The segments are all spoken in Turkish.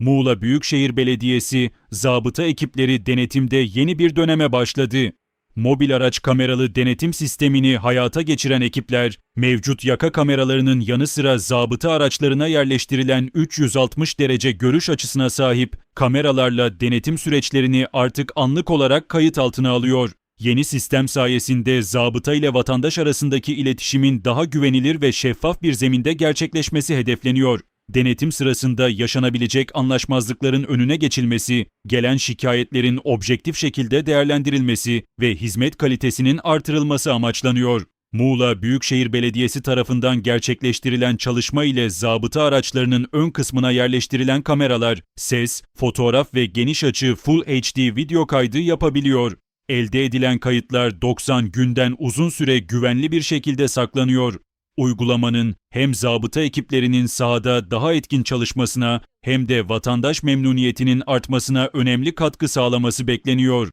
Muğla Büyükşehir Belediyesi, zabıta ekipleri denetimde yeni bir döneme başladı. Mobil araç kameralı denetim sistemini hayata geçiren ekipler, mevcut yaka kameralarının yanı sıra zabıta araçlarına yerleştirilen 360 derece görüş açısına sahip kameralarla denetim süreçlerini artık anlık olarak kayıt altına alıyor. Yeni sistem sayesinde zabıta ile vatandaş arasındaki iletişimin daha güvenilir ve şeffaf bir zeminde gerçekleşmesi hedefleniyor. Denetim sırasında yaşanabilecek anlaşmazlıkların önüne geçilmesi, gelen şikayetlerin objektif şekilde değerlendirilmesi ve hizmet kalitesinin artırılması amaçlanıyor. Muğla Büyükşehir Belediyesi tarafından gerçekleştirilen çalışma ile zabıta araçlarının ön kısmına yerleştirilen kameralar, ses, fotoğraf ve geniş açı Full HD video kaydı yapabiliyor. Elde edilen kayıtlar 90 günden uzun süre güvenli bir şekilde saklanıyor. Uygulamanın hem zabıta ekiplerinin sahada daha etkin çalışmasına hem de vatandaş memnuniyetinin artmasına önemli katkı sağlaması bekleniyor.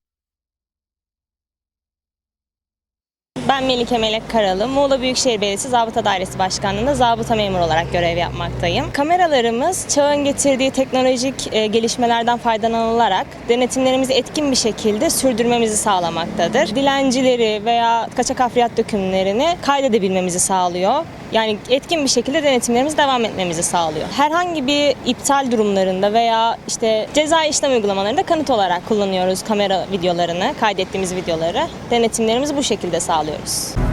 Ben Melike Melek Karalı, Muğla Büyükşehir Belediyesi Zabıta Dairesi Başkanlığı'nda zabıta memuru olarak görev yapmaktayım. Kameralarımız çağın getirdiği teknolojik e, gelişmelerden faydalanılarak denetimlerimizi etkin bir şekilde sürdürmemizi sağlamaktadır. Dilencileri veya kaçak afriyat dökümlerini kaydedebilmemizi sağlıyor. Yani etkin bir şekilde denetimlerimiz devam etmemizi sağlıyor. Herhangi bir iptal durumlarında veya işte ceza işlem uygulamalarında kanıt olarak kullanıyoruz kamera videolarını, kaydettiğimiz videoları. Denetimlerimizi bu şekilde sağlıyoruz.